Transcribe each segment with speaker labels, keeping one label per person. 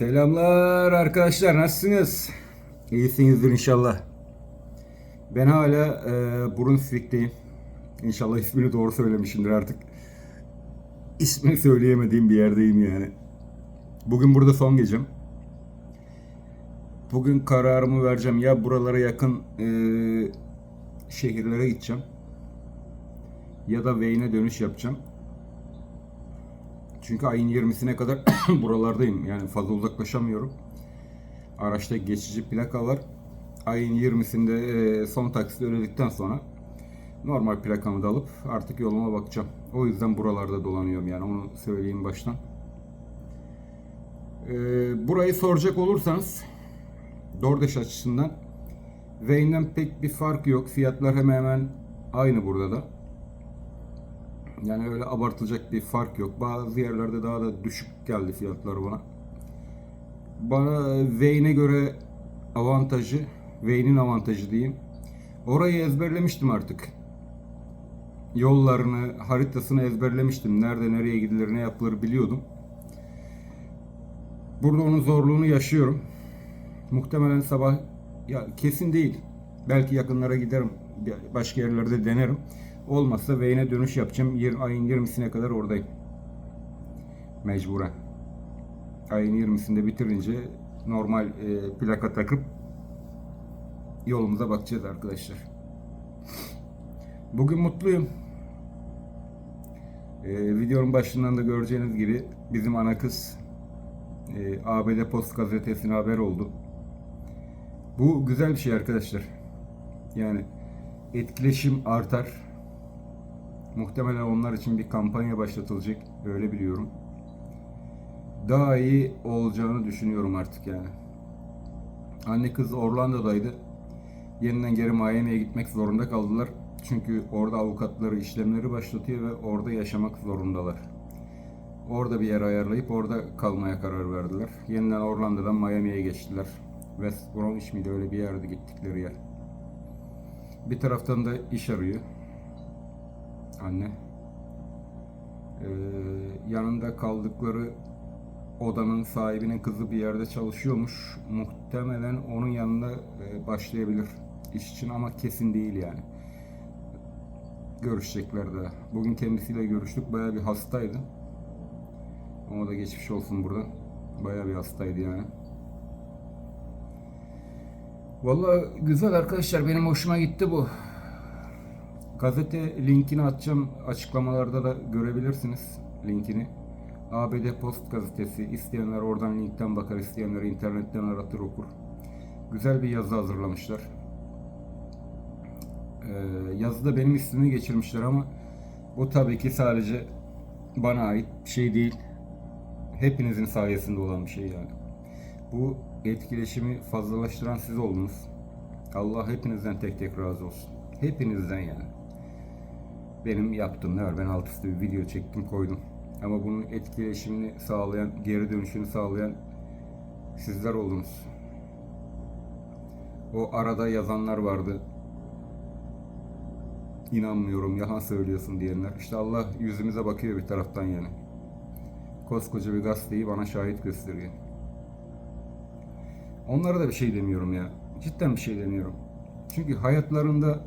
Speaker 1: Selamlar arkadaşlar nasılsınız? İyisinizdir inşallah. Ben hala e, Brunswick'teyim. İnşallah ismini doğru söylemişimdir artık. İsmini söyleyemediğim bir yerdeyim yani. Bugün burada son gecem. Bugün kararımı vereceğim. Ya buralara yakın e, şehirlere gideceğim. Ya da Wayne'e dönüş yapacağım. Çünkü ayın 20'sine kadar buralardayım. Yani fazla uzaklaşamıyorum. Araçta geçici plaka var. Ayın 20'sinde e, son taksit ödedikten sonra normal plakamı da alıp artık yoluma bakacağım. O yüzden buralarda dolanıyorum yani onu söyleyeyim baştan. E, burayı soracak olursanız DoorDash açısından Wayne'den pek bir fark yok. Fiyatlar hemen hemen aynı burada da. Yani öyle abartılacak bir fark yok. Bazı yerlerde daha da düşük geldi fiyatları bana. Bana Wayne'e göre avantajı, Wayne'in avantajı diyeyim. Orayı ezberlemiştim artık. Yollarını, haritasını ezberlemiştim. Nerede nereye gidilir, ne yapılır biliyordum. Burada onun zorluğunu yaşıyorum. Muhtemelen sabah ya kesin değil. Belki yakınlara giderim. Başka yerlerde denerim. Olmazsa Wayne'e dönüş yapacağım. Yer, ayın 20'sine kadar oradayım. Mecburen. Ayın 20'sinde bitirince normal e, plaka takıp yolumuza bakacağız arkadaşlar. Bugün mutluyum. E, videonun başından da göreceğiniz gibi bizim ana kız e, ABD Post gazetesine haber oldu. Bu güzel bir şey arkadaşlar. Yani etkileşim artar. Muhtemelen onlar için bir kampanya başlatılacak. Öyle biliyorum. Daha iyi olacağını düşünüyorum artık yani. Anne kız Orlando'daydı. Yeniden geri Miami'ye gitmek zorunda kaldılar. Çünkü orada avukatları işlemleri başlatıyor ve orada yaşamak zorundalar. Orada bir yer ayarlayıp orada kalmaya karar verdiler. Yeniden Orlando'dan Miami'ye geçtiler. West Bromwich miydi öyle bir yerde gittikleri yer. Bir taraftan da iş arıyor anne. Ee, yanında kaldıkları odanın sahibinin kızı bir yerde çalışıyormuş. Muhtemelen onun yanında e, başlayabilir iş için ama kesin değil yani. Görüşecekler de. Bugün kendisiyle görüştük. Bayağı bir hastaydı. Ona da geçmiş olsun burada. Bayağı bir hastaydı yani. Vallahi güzel arkadaşlar. Benim hoşuma gitti bu. Gazete linkini atacağım. Açıklamalarda da görebilirsiniz linkini. ABD Post gazetesi. İsteyenler oradan linkten bakar, isteyenler internetten aratır okur. Güzel bir yazı hazırlamışlar. Ee, yazıda benim ismimi geçirmişler ama bu tabii ki sadece bana ait bir şey değil. Hepinizin sayesinde olan bir şey yani. Bu etkileşimi fazlalaştıran siz oldunuz. Allah hepinizden tek tek razı olsun. Hepinizden yani benim yaptığım ne var? Ben alt üstü bir video çektim koydum. Ama bunun etkileşimini sağlayan, geri dönüşünü sağlayan sizler oldunuz. O arada yazanlar vardı. İnanmıyorum, yalan söylüyorsun diyenler. İşte Allah yüzümüze bakıyor bir taraftan yani. Koskoca bir gazeteyi bana şahit gösteriyor. Onlara da bir şey demiyorum ya. Cidden bir şey demiyorum. Çünkü hayatlarında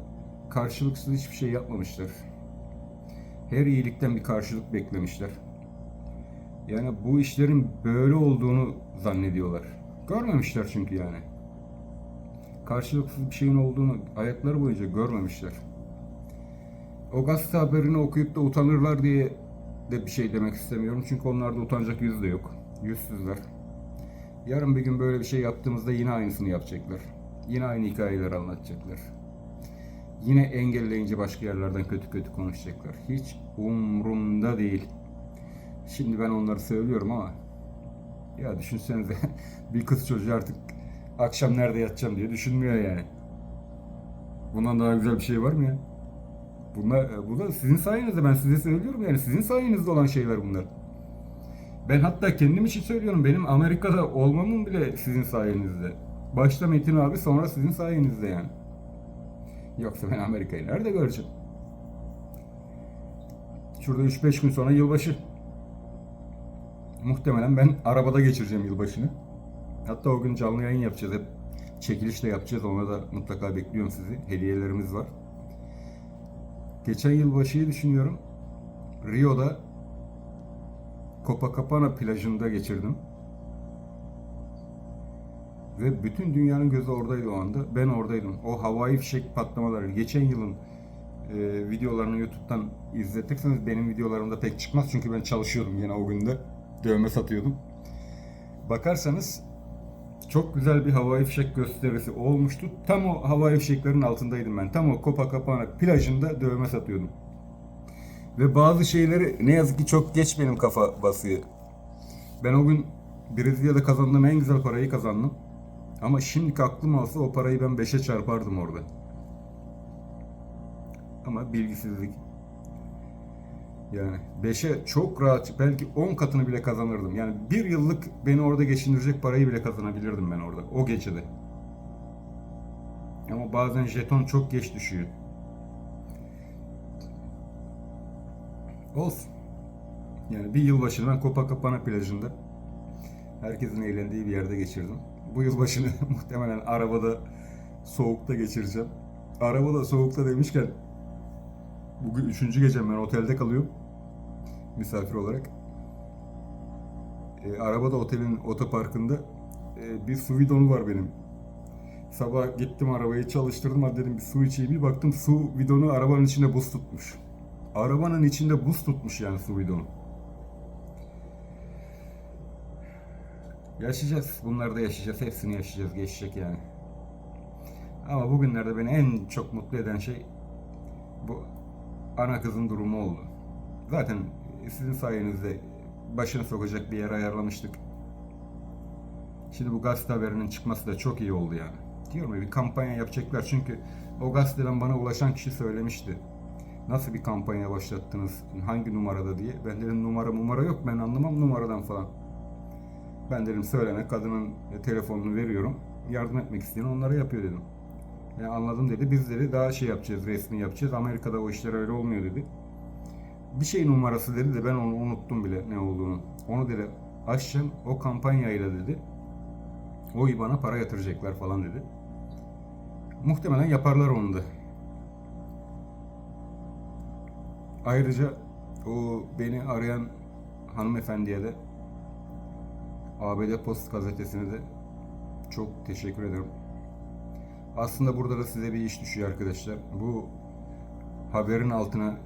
Speaker 1: karşılıksız hiçbir şey yapmamışlar her iyilikten bir karşılık beklemişler. Yani bu işlerin böyle olduğunu zannediyorlar. Görmemişler çünkü yani. Karşılıksız bir şeyin olduğunu hayatları boyunca görmemişler. O gazete haberini okuyup da utanırlar diye de bir şey demek istemiyorum. Çünkü onlarda utanacak yüz de yok. Yüzsüzler. Yarın bir gün böyle bir şey yaptığımızda yine aynısını yapacaklar. Yine aynı hikayeleri anlatacaklar. Yine engelleyince başka yerlerden kötü kötü konuşacaklar. Hiç umrumda değil. Şimdi ben onları söylüyorum ama ya düşünsenize bir kız çocuğu artık akşam nerede yatacağım diye düşünmüyor yani. Bundan daha güzel bir şey var mı ya? Bunlar, bu da sizin sayenizde ben size söylüyorum yani sizin sayenizde olan şeyler bunlar. Ben hatta kendim için söylüyorum benim Amerika'da olmamın bile sizin sayenizde. Başta Metin abi sonra sizin sayenizde yani. Yoksa ben Amerika'yı nerede göreceğim? Şurada 3-5 gün sonra yılbaşı. muhtemelen ben arabada geçireceğim yılbaşını. Hatta o gün canlı yayın yapacağız hep. Çekiliş de yapacağız. Ona da mutlaka bekliyorum sizi. Hediyelerimiz var. Geçen yılbaşıyı düşünüyorum. Rio'da Copacabana plajında geçirdim. Ve bütün dünyanın gözü oradaydı o anda. Ben oradaydım. O havai fişek patlamaları. Geçen yılın e, videolarını YouTube'dan izletirseniz benim videolarımda pek çıkmaz. Çünkü ben çalışıyordum yine o günde. Dövme satıyordum. Bakarsanız çok güzel bir havai fişek gösterisi olmuştu. Tam o havai fişeklerin altındaydım ben. Tam o Copacabana plajında dövme satıyordum. Ve bazı şeyleri ne yazık ki çok geç benim kafa basıyor. Ben o gün Brezilya'da kazandığım en güzel parayı kazandım. Ama şimdiki aklım olsa o parayı ben 5'e çarpardım orada. Ama bilgisizlik. Yani 5'e çok rahat belki 10 katını bile kazanırdım. Yani bir yıllık beni orada geçindirecek parayı bile kazanabilirdim ben orada. O gecede. Ama bazen jeton çok geç düşüyor. Olsun. Yani bir yılbaşını ben Copacabana plajında herkesin eğlendiği bir yerde geçirdim. Bu yılbaşını muhtemelen arabada soğukta geçireceğim. Arabada soğukta demişken bugün üçüncü gecem ben otelde kalıyorum misafir olarak. E, arabada otelin otoparkında e, bir su bidonu var benim. Sabah gittim arabayı çalıştırdım hadi dedim bir su içeyim bir baktım su bidonu arabanın içinde buz tutmuş. Arabanın içinde buz tutmuş yani su bidonu. Yaşayacağız. Bunları da yaşayacağız. Hepsini yaşayacağız. Geçecek yani. Ama bugünlerde beni en çok mutlu eden şey bu ana kızın durumu oldu. Zaten sizin sayenizde başını sokacak bir yer ayarlamıştık. Şimdi bu gazete haberinin çıkması da çok iyi oldu yani. Diyorum ya bir kampanya yapacaklar çünkü o gazeteden bana ulaşan kişi söylemişti. Nasıl bir kampanya başlattınız, hangi numarada diye. Ben dedim numara numara yok ben anlamam numaradan falan. Ben dedim söyleme kadının telefonunu veriyorum. Yardım etmek isteyen onlara yapıyor dedim. Yani anladım dedi. Biz dedi daha şey yapacağız, resmi yapacağız. Amerika'da o işler öyle olmuyor dedi. Bir şey numarası dedi de ben onu unuttum bile ne olduğunu. Onu dedi açacağım o kampanyayla dedi. O bana para yatıracaklar falan dedi. Muhtemelen yaparlar onu da. Ayrıca o beni arayan hanımefendiye de ABD Post gazetesine de çok teşekkür ederim. Aslında burada da size bir iş düşüyor arkadaşlar. Bu haberin altına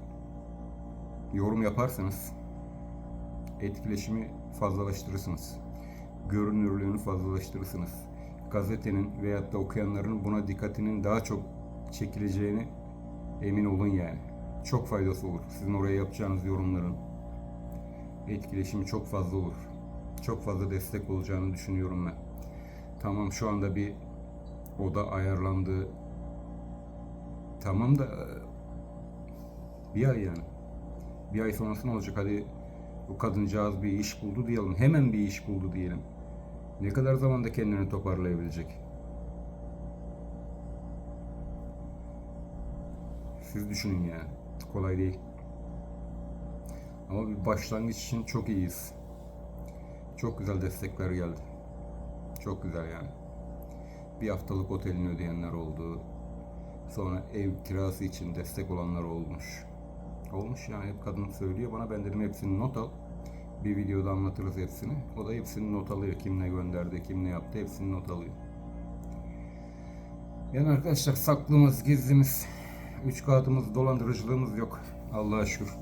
Speaker 1: yorum yaparsanız etkileşimi fazlalaştırırsınız. Görünürlüğünü fazlalaştırırsınız. Gazetenin veyahut da okuyanların buna dikkatinin daha çok çekileceğini emin olun yani. Çok faydası olur. Sizin oraya yapacağınız yorumların etkileşimi çok fazla olur. Çok fazla destek olacağını düşünüyorum ben. Tamam şu anda bir oda ayarlandı. Tamam da bir ay yani. Bir ay sonrası ne olacak? Hadi bu kadıncağız bir iş buldu diyelim. Hemen bir iş buldu diyelim. Ne kadar zamanda kendini toparlayabilecek? Siz düşünün yani. Kolay değil. Ama bir başlangıç için çok iyiyiz. Çok güzel destekler geldi. Çok güzel yani. Bir haftalık otelini ödeyenler oldu. Sonra ev kirası için destek olanlar olmuş. Olmuş yani hep kadın söylüyor bana ben dedim hepsini not al. Bir videoda anlatırız hepsini. O da hepsini not alıyor. Kim ne gönderdi, kim ne yaptı hepsini not alıyor. Yani arkadaşlar saklımız, gizlimiz, üç kağıtımız, dolandırıcılığımız yok. Allah'a şükür.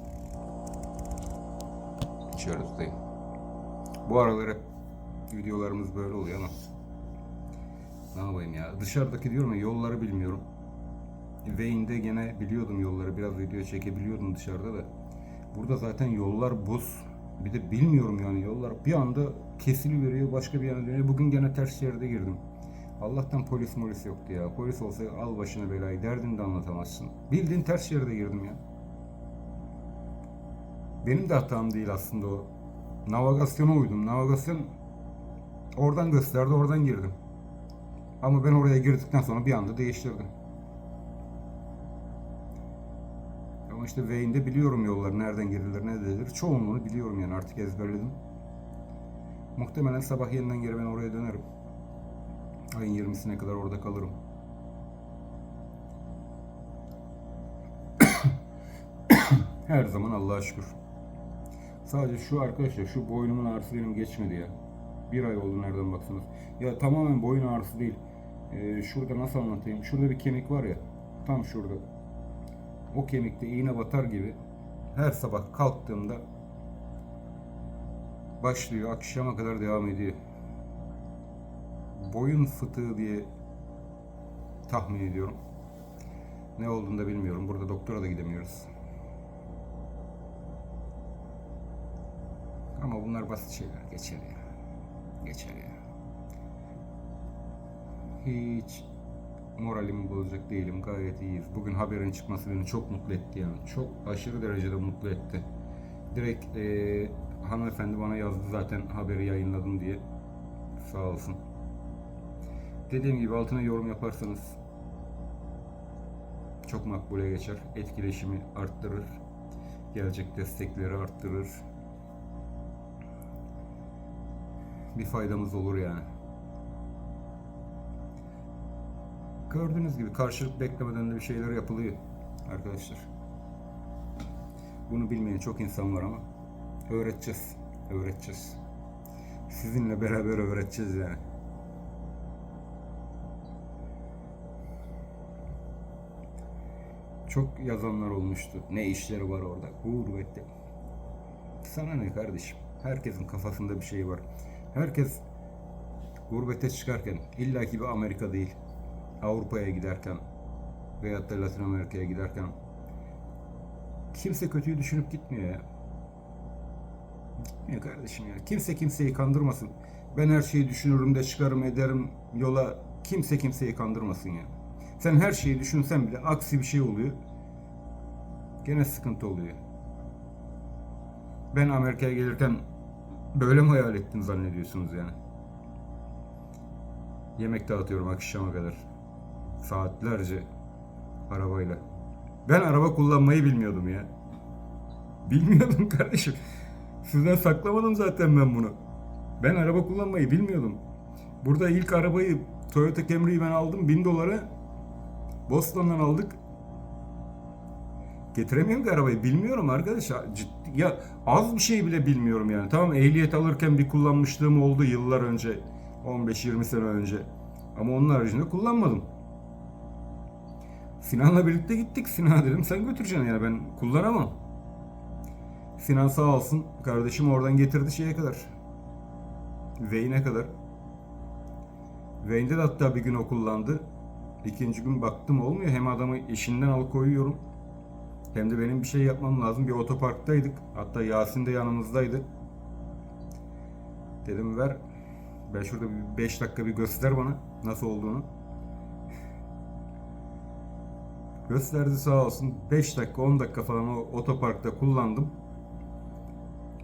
Speaker 1: İçerideyim. Bu aralar videolarımız böyle oluyor ama ne yapayım ya. Dışarıdaki diyorum ya yolları bilmiyorum. Wayne'de gene biliyordum yolları. Biraz video çekebiliyordum dışarıda da. Burada zaten yollar buz. Bir de bilmiyorum yani yollar bir anda kesili başka bir yana dönüyor. Bugün gene ters şeride girdim. Allah'tan polis molis yoktu ya. Polis olsa al başına belayı derdini de anlatamazsın. Bildiğin ters şeride girdim ya. Benim de hatam değil aslında o. Navigasyona uydum. Navigasyon oradan gösterdi oradan girdim. Ama ben oraya girdikten sonra bir anda değiştirdim. Ama işte Wayne'de biliyorum yolları nereden girilir ne edilir. Çoğunluğunu biliyorum yani artık ezberledim. Muhtemelen sabah yeniden geri ben oraya dönerim. Ayın 20'sine kadar orada kalırım. Her zaman Allah'a şükür. Sadece şu arkadaşlar şu boynumun ağrısı benim geçmedi ya. Bir ay oldu nereden baksanız. Ya tamamen boyun ağrısı değil. Ee, şurada nasıl anlatayım? Şurada bir kemik var ya. Tam şurada. O kemikte iğne batar gibi her sabah kalktığımda başlıyor. Akşama kadar devam ediyor. Boyun fıtığı diye tahmin ediyorum. Ne olduğunu da bilmiyorum. Burada doktora da gidemiyoruz. Ama bunlar basit şeyler. Geçer ya. Geçer ya. Hiç moralimi bozacak değilim. Gayet iyiyiz. Bugün haberin çıkması beni çok mutlu etti yani. Çok aşırı derecede mutlu etti. Direkt eee hanımefendi bana yazdı zaten haberi yayınladım diye. Sağ olsun. Dediğim gibi altına yorum yaparsanız çok makbule geçer. Etkileşimi arttırır. Gelecek destekleri arttırır. Bir faydamız olur yani. Gördüğünüz gibi karşılık beklemeden de bir şeyler yapılıyor arkadaşlar. Bunu bilmeyen çok insan var ama öğreteceğiz. Öğreteceğiz. Sizinle beraber öğreteceğiz yani. Çok yazanlar olmuştu. Ne işleri var orada? Gurbette. Sana ne kardeşim? Herkesin kafasında bir şey var. Herkes gurbete çıkarken illaki bir Amerika değil. Avrupa'ya giderken veyahut da Latin Amerika'ya giderken kimse kötüyü düşünüp gitmiyor ya. Gitmiyor kardeşim ya. Kimse kimseyi kandırmasın. Ben her şeyi düşünürüm de çıkarım ederim yola. Kimse kimseyi kandırmasın ya. Sen her şeyi düşünsen bile aksi bir şey oluyor. Gene sıkıntı oluyor. Ben Amerika'ya gelirken böyle mi hayal ettin zannediyorsunuz yani? Yemek dağıtıyorum akşama kadar. Saatlerce arabayla. Ben araba kullanmayı bilmiyordum ya. Bilmiyordum kardeşim. Sizden saklamadım zaten ben bunu. Ben araba kullanmayı bilmiyordum. Burada ilk arabayı Toyota Camry'yi ben aldım 1000 dolara. Boston'dan aldık. Getiremiyorum ki arabayı. Bilmiyorum arkadaş. Ciddi, ya az bir şey bile bilmiyorum yani. Tamam ehliyet alırken bir kullanmışlığım oldu yıllar önce. 15-20 sene önce. Ama onun haricinde kullanmadım. Sinan'la birlikte gittik. Sinan dedim sen götüreceksin yani ben kullanamam. Sinan sağ olsun kardeşim oradan getirdi şeye kadar. Veyne kadar. Veyne'de de hatta bir gün o kullandı. İkinci gün baktım olmuyor. Hem adamı işinden alıkoyuyorum. Hem de benim bir şey yapmam lazım. Bir otoparktaydık. Hatta Yasin de yanımızdaydı. Dedim ver. Ben şurada bir 5 dakika bir göster bana nasıl olduğunu. Gösterdi sağ olsun. 5 dakika 10 dakika falan o otoparkta kullandım.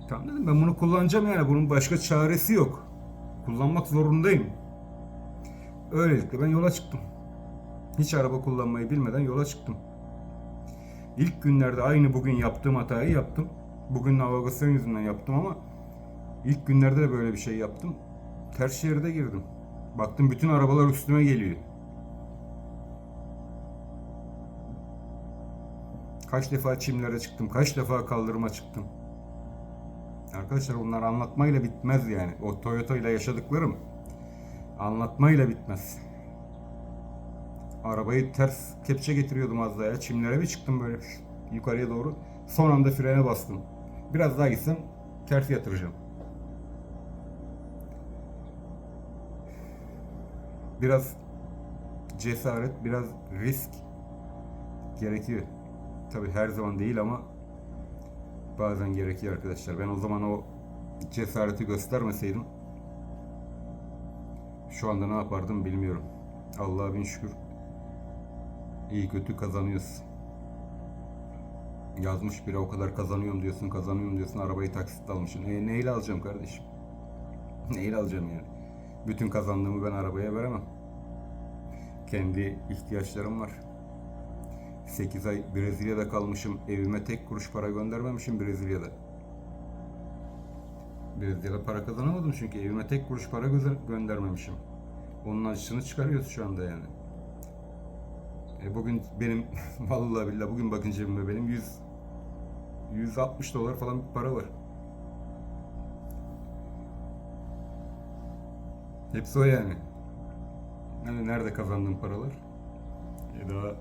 Speaker 1: Tamam dedim ben bunu kullanacağım yani bunun başka çaresi yok. Kullanmak zorundayım. Öylelikle ben yola çıktım. Hiç araba kullanmayı bilmeden yola çıktım. İlk günlerde aynı bugün yaptığım hatayı yaptım. Bugün navigasyon yüzünden yaptım ama ilk günlerde de böyle bir şey yaptım. Ters şeride girdim. Baktım bütün arabalar üstüme geliyor. Kaç defa çimlere çıktım, kaç defa kaldırıma çıktım. Arkadaşlar bunlar anlatmayla bitmez yani. O Toyota ile yaşadıklarım anlatmayla bitmez. Arabayı ters kepçe getiriyordum az daha ya. Çimlere bir çıktım böyle yukarıya doğru. Son anda frene bastım. Biraz daha gitsem ters yatıracağım. Biraz cesaret, biraz risk gerekiyor. Tabi her zaman değil ama bazen gerekiyor arkadaşlar. Ben o zaman o cesareti göstermeseydim şu anda ne yapardım bilmiyorum. Allah'a bin şükür iyi kötü kazanıyoruz. Yazmış biri o kadar kazanıyorum diyorsun, kazanıyorum diyorsun, arabayı taksitle almışsın. E neyle alacağım kardeşim? Neyle alacağım yani? Bütün kazandığımı ben arabaya veremem. Kendi ihtiyaçlarım var. 8 ay Brezilya'da kalmışım. Evime tek kuruş para göndermemişim Brezilya'da. Brezilya'da para kazanamadım çünkü evime tek kuruş para göndermemişim. Onun acısını çıkarıyoruz şu anda yani. E bugün benim vallahi billahi bugün bakın cebimde benim 100 160 dolar falan bir para var. Hepsi o yani. Yani nerede kazandığım paralar? E daha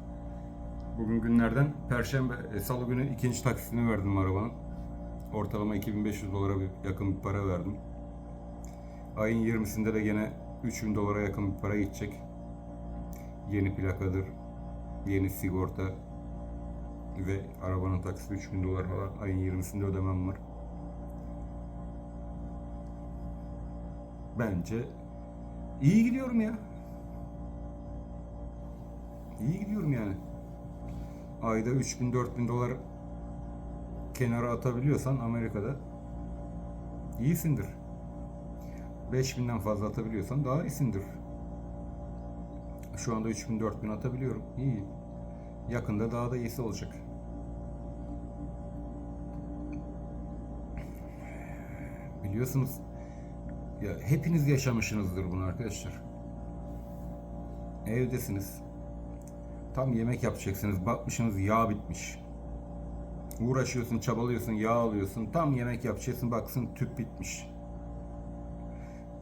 Speaker 1: bugün günlerden Perşembe, e, Salı günü ikinci taksitini verdim arabanın. Ortalama 2500 dolara bir, yakın bir para verdim. Ayın 20'sinde de gene 3000 dolara yakın bir para gidecek. Yeni plakadır, yeni sigorta ve arabanın taksisi 3000 dolar falan ayın 20'sinde ödemem var. Bence iyi gidiyorum ya. İyi gidiyorum yani. Ayda 3000 4000 dolar kenara atabiliyorsan Amerika'da iyisindir. 5000'den fazla atabiliyorsan daha iyisindir. Şu anda 3000 4000 atabiliyorum. İyi. Yakında daha da iyisi olacak. Biliyorsunuz ya hepiniz yaşamışsınızdır bunu arkadaşlar. Evdesiniz. Tam yemek yapacaksınız. Bakmışsınız yağ bitmiş. Uğraşıyorsun, çabalıyorsun, yağ alıyorsun. Tam yemek yapacaksın, baksın tüp bitmiş.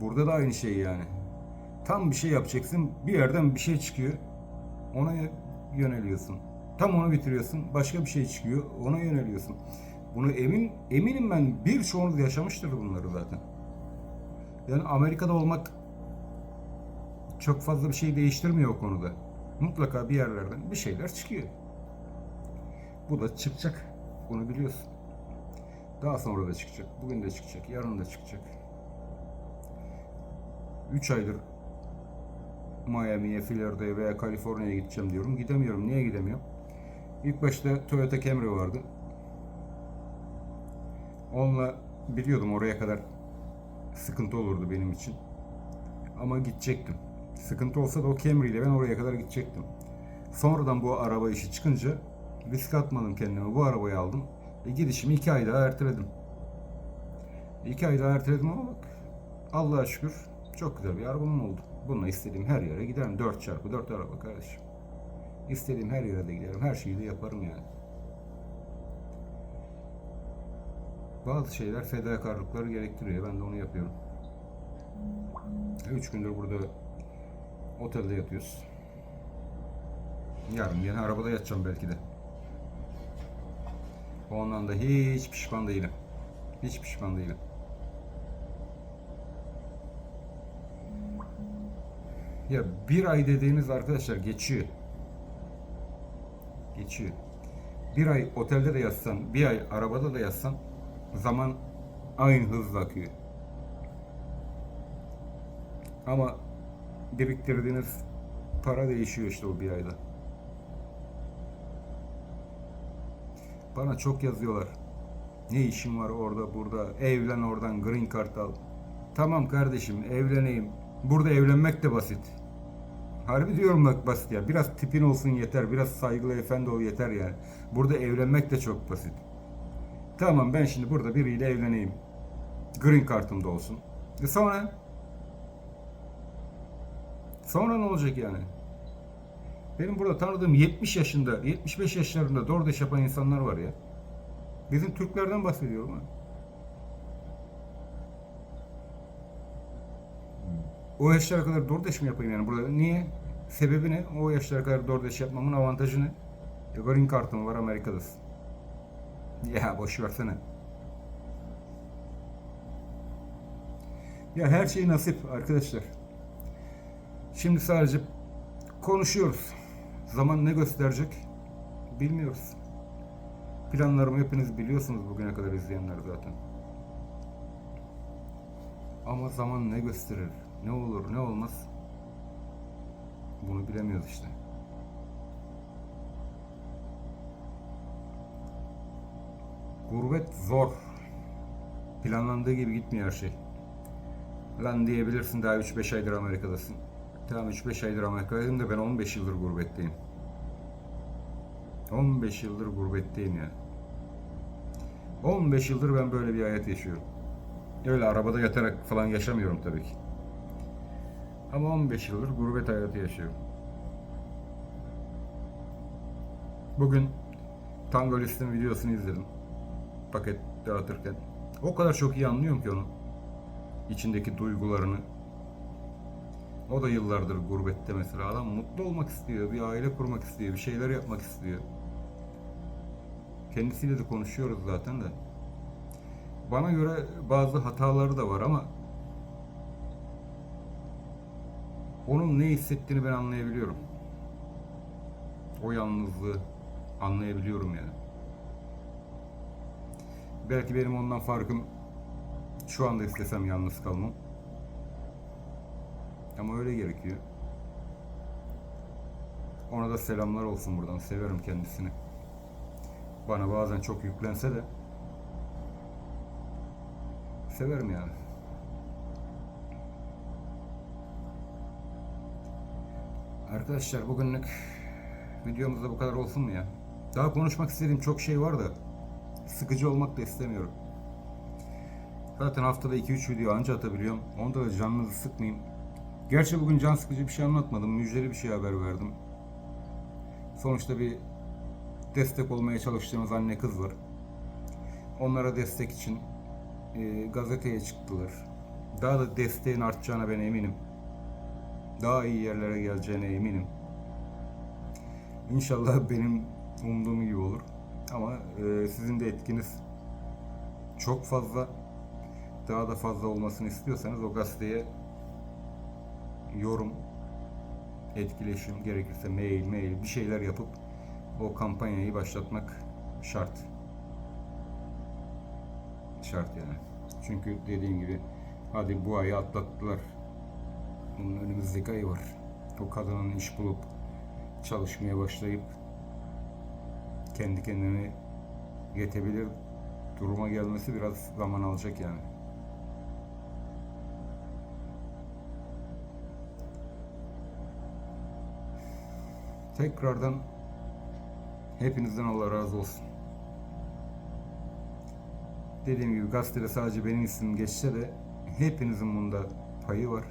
Speaker 1: Burada da aynı şey yani. Tam bir şey yapacaksın, bir yerden bir şey çıkıyor. Ona yöneliyorsun. Tam onu bitiriyorsun, başka bir şey çıkıyor, ona yöneliyorsun. Bunu emin eminim ben birçoğunuz yaşamıştır bunları zaten. Yani Amerika'da olmak çok fazla bir şey değiştirmiyor o konuda. Mutlaka bir yerlerden bir şeyler çıkıyor. Bu da çıkacak. Bunu biliyorsun. Daha sonra da çıkacak. Bugün de çıkacak. Yarın da çıkacak. 3 aydır Miami'ye, Florida'ya veya Kaliforniya'ya gideceğim diyorum. Gidemiyorum. Niye gidemiyorum? İlk başta Toyota Camry vardı. Onunla biliyordum oraya kadar sıkıntı olurdu benim için. Ama gidecektim. Sıkıntı olsa da o Camry ile ben oraya kadar gidecektim. Sonradan bu araba işi çıkınca risk atmadım kendime. Bu arabayı aldım. E gidişimi iki ay daha erteledim. İki ay daha erteledim ama bak Allah'a şükür çok güzel bir arabam oldu. Bununla istediğim her yere giderim. 4 çarpı 4 araba kardeşim. İstediğim her yere de giderim. Her şeyi de yaparım yani. Bazı şeyler fedakarlıkları gerektiriyor. Ben de onu yapıyorum. Üç gündür burada otelde yatıyoruz. Yarın yine arabada yatacağım belki de. Ondan da hiç pişman değilim. Hiç pişman değilim. Ya bir ay dediğiniz arkadaşlar geçiyor. Geçiyor. Bir ay otelde de yatsan, bir ay arabada da yatsan zaman aynı hızla akıyor. Ama biriktirdiğiniz para değişiyor işte o bir ayda. Bana çok yazıyorlar. Ne işin var orada burada? Evlen oradan green card al. Tamam kardeşim evleneyim. Burada evlenmek de basit. Harbi diyorum bak basit ya. Biraz tipin olsun yeter. Biraz saygılı efendi ol yeter yani. Burada evlenmek de çok basit. Tamam ben şimdi burada biriyle evleneyim. Green kartım da olsun. E sonra? Sonra ne olacak yani? Benim burada tanıdığım 70 yaşında, 75 yaşlarında DoorDash yapan insanlar var ya. Bizim Türklerden bahsediyorum ha. O yaşlara kadar DoorDash mi yapayım yani burada? Niye? Sebebi ne? O yaşlara kadar DoorDash yapmamın avantajı ne? E, green kartım var Amerika'dasın. Ya boş versene. Ya her şey nasip arkadaşlar. Şimdi sadece konuşuyoruz. Zaman ne gösterecek bilmiyoruz. Planlarımı hepiniz biliyorsunuz bugüne kadar izleyenler zaten. Ama zaman ne gösterir, ne olur, ne olmaz bunu bilemiyoruz işte. Gurbet zor. Planlandığı gibi gitmiyor her şey. Lan diyebilirsin daha 3-5 aydır Amerika'dasın. Tamam 3-5 aydır Amerika'dayım da ben 15 yıldır gurbetteyim. 15 yıldır gurbetteyim ya. 15 yıldır ben böyle bir hayat yaşıyorum. Öyle arabada yatarak falan yaşamıyorum tabii ki. Ama 15 yıldır gurbet hayatı yaşıyorum. Bugün Tango List'in videosunu izledim. Paket dağıtırken. O kadar çok iyi anlıyorum ki onun. içindeki duygularını. O da yıllardır gurbette mesela. Adam mutlu olmak istiyor, bir aile kurmak istiyor, bir şeyler yapmak istiyor. Kendisiyle de konuşuyoruz zaten de. Bana göre bazı hataları da var ama onun ne hissettiğini ben anlayabiliyorum. O yalnızlığı anlayabiliyorum yani. Belki benim ondan farkım şu anda istesem yalnız kalmam. Ama öyle gerekiyor. Ona da selamlar olsun buradan. Severim kendisini. Bana bazen çok yüklense de severim yani. Arkadaşlar bugünlük videomuzda bu kadar olsun mu ya? Daha konuşmak istediğim çok şey var da sıkıcı olmak da istemiyorum. Zaten haftada 2-3 video anca atabiliyorum. Onda da canınızı sıkmayayım. Gerçi bugün can sıkıcı bir şey anlatmadım. Müjdeli bir şey haber verdim. Sonuçta bir destek olmaya çalıştığımız anne kız var. Onlara destek için e, gazeteye çıktılar. Daha da desteğin artacağına ben eminim. Daha iyi yerlere geleceğine eminim. İnşallah benim umduğum gibi olur. Ama e, sizin de etkiniz çok fazla. Daha da fazla olmasını istiyorsanız o gazeteye yorum, etkileşim gerekirse mail, mail bir şeyler yapıp o kampanyayı başlatmak şart. Şart yani. Çünkü dediğim gibi hadi bu ayı atlattılar. Bunun önümüzdeki ayı var. O kadının iş bulup çalışmaya başlayıp kendi kendine yetebilir duruma gelmesi biraz zaman alacak yani. Tekrardan hepinizden Allah razı olsun. Dediğim gibi gazetede sadece benim ismim geçse de hepinizin bunda payı var.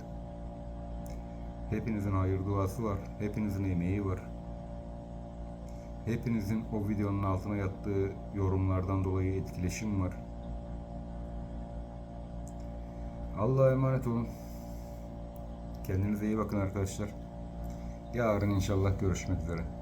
Speaker 1: Hepinizin hayır duası var. Hepinizin emeği var. Hepinizin o videonun altına yattığı yorumlardan dolayı etkileşim var. Allah'a emanet olun. Kendinize iyi bakın arkadaşlar. Yarın inşallah görüşmek üzere.